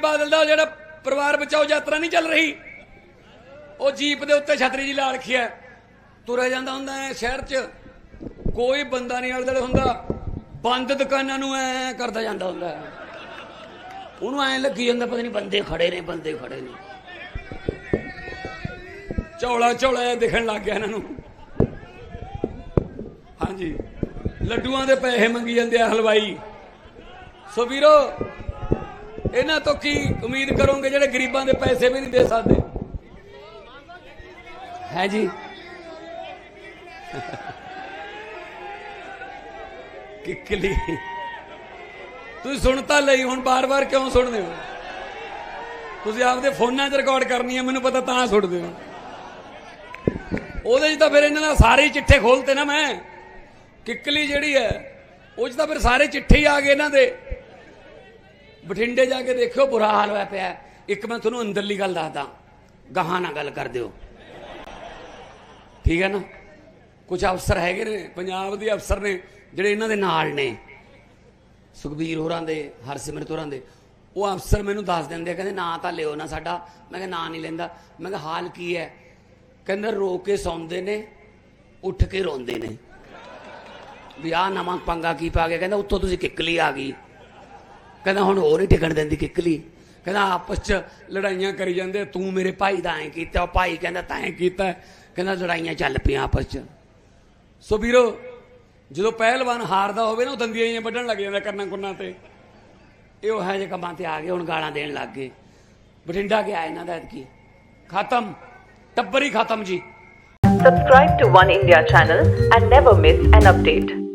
ਬਾਦਲ ਦਾ ਜਿਹੜਾ ਪਰਿਵਾਰ ਬਚਾਓ ਯਾਤਰਾ ਨਹੀਂ ਚੱਲ ਰਹੀ। ਉਹ ਜੀਪ ਦੇ ਉੱਤੇ ਛਤਰੀ ਜੀ ਲਾ ਰੱਖੀ ਤੁਰਿਆ ਜਾਂਦਾ ਹੁੰਦਾ ਹੈ ਸ਼ਹਿਰ 'ਚ। ਕੋਈ ਬੰਦਾ ਨਹੀਂ ਅੜਦੜ ਹੁੰਦਾ। ਬੰਦ ਦੁਕਾਨਾਂ ਨੂੰ ਐ ਕਰਦਾ ਜਾਂਦਾ ਹੁੰਦਾ ਉਹਨੂੰ ਐ ਲੱਗੀ ਜਾਂਦਾ ਪਤਾ ਨਹੀਂ ਬੰਦੇ ਖੜੇ ਨੇ, ਬੰਦੇ ਖੜੇ ਨੇ। ਚੌਲਾ ਚੌਲਾ ਦਿਖਣ ਲੱਗ ਗਿਆ ਇਹਨਾਂ ਨੂੰ। ਹਾਂਜੀ। ਲੱਡੂਆਂ ਦੇ ਪੈਸੇ ਮੰਗੀ ਜਾਂਦੇ ਆ ਹਲਵਾਈ। ਸੋ ਵੀਰੋ ਇਹਨਾਂ ਤੋਂ ਕੀ ਉਮੀਦ ਕਰੋਗੇ ਜਿਹੜੇ ਗਰੀਬਾਂ ਦੇ ਪੈਸੇ ਵੀ ਨਹੀਂ ਦੇ ਸਕਦੇ? ਹੈ ਜੀ? ਕਿੱਕਲੀ ਤੁਸੀਂ ਸੁਣਤਾ ਲਈ, ਹੁਣ ਬਾਰ-ਬਾਰ ਕਿਉਂ ਸੁਣਦੇ ਹੋ? ਤੁਸੀਂ ਆਪਦੇ ਫੋਨਾਂ 'ਚ ਰਿਕਾਰਡ ਕਰਨੀ ਹੈ, ਮੈਨੂੰ ਪਤਾ ਤਾਂ ਸੁਣਦੇ ਹੋ। ਉਹਦੇ 'ਚ ਤਾਂ ਫਿਰ ਇਹਨਾਂ ਦਾ ਸਾਰੇ ਹੀ ਚਿੱਠੇ ਖੋਲਤੇ ਨਾ ਮੈਂ। ਕਿੱਕਲੀ ਜਿਹੜੀ ਹੈ, ਉਹ 'ਚ ਤਾਂ ਫਿਰ ਸਾਰੇ ਚਿੱਠੇ ਹੀ ਆ ਗਏ ਇਹਨਾਂ ਦੇ। ਬਠਿੰਡੇ ਜਾ ਕੇ ਦੇਖਿਓ, ਬੁਰਾ ਹਾਲ ਹੋਇਆ ਪਿਆ। ਇੱਕ ਮੈਂ ਤੁਹਾਨੂੰ ਅੰਦਰਲੀ ਗੱਲ ਦੱਸਦਾ। ਗਾਹਾਂ ਨਾਲ ਗੱਲ ਕਰ ਦਿਓ। ਠੀਕ ਹੈ ਨਾ? ਕੁਝ ਅਫਸਰ ਹੈਗੇ ਨੇ, ਪੰਜਾਬ ਦੇ ਅਫਸਰ ਨੇ, ਜਿਹੜੇ ਇਹਨਾਂ ਦੇ ਨਾਲ ਨੇ। ਸੁਖਬੀਰ ਹੋਰਾਂ ਦੇ, ਹਰਸਿਮਰਤ ਹੋਰਾਂ ਦੇ। ਉਹ ਅਫਸਰ ਮੈਨੂੰ ਦੱਸ ਦਿੰਦੇ ਕਹਿੰਦੇ, ਨਾਂ ਤਾਂ ਲਿਓ ਨਾ ਸਾਡਾ। ਮੈਂ ਕਿਹਾ, ਨਾਂ ਨਹੀਂ ਲੈਂਦਾ। ਮੈਂ ਕਿਹਾ, ਹਾਲ ਕੀ ਹੈ? ਕਹਿੰਦਾ, ਰੋ ਕੇ ਸੌਂਦੇ ਨੇ, ਉੱਠ ਕੇ ਰੋਂਦੇ ਨੇ। ਵੀ ਆਹ ਨਵਾਂ ਪੰਗਾ ਕੀ ਪਾ ਗਿਆ? ਕਹਿੰਦਾ, ਉੱਤੋਂ ਤੁਸੀਂ ਕਿੱਕਲੀ ਆ ਗਈ। ਕਹਿੰਦਾ ਹੁਣ ਹੋਰ ਹੀ ਟਿਕਣ ਦਿੰਦੀ ਕਿੱਕਲੀ। ਕਹਿੰਦਾ ਆਪਸ ਚ ਲੜਾਈਆਂ ਕਰੀ ਜਾਂਦੇ, ਤੂੰ ਮੇਰੇ ਭਾਈ ਦਾ ਐ ਕੀਤਾ, ਉਹ ਭਾਈ ਕਹਿੰਦਾ ਤੈਂ ਕੀਤਾ। ਕਹਿੰਦਾ ਲੜਾਈਆਂ ਚੱਲ ਪਈਆਂ ਆਪਸ ਚ। ਸੋ ਵੀਰੋ, ਜਦੋਂ ਪਹਿਲਵਾਨ ਹਾਰਦਾ ਹੋਵੇ ਨਾ, ਉਹ ਦੰਦੀਆਂ ਜਿਹੀਆਂ ਵੱਢਣ ਲੱਗ ਜਾਂਦਾ ਕਰਨਾ ਕੁੰਨਾ ਤੇ। ਇਹ ਉਹ ਹੈ ਜੇ ਕੰਮਾਂ ਤੇ ਆ ਗਏ, ਹੁਣ ਗਾਲਾਂ ਦੇਣ ਲੱਗ ਗਏ। ਬਠਿੰਡਾ ਗਿਆ ਇਹਨਾਂ ਦਾ ਐਤਕੀ। ਖਤਮ। ਟੱਬਰ ਹੀ ਖਤਮ ਜੀ। Subscribe to One India channel and never miss an update.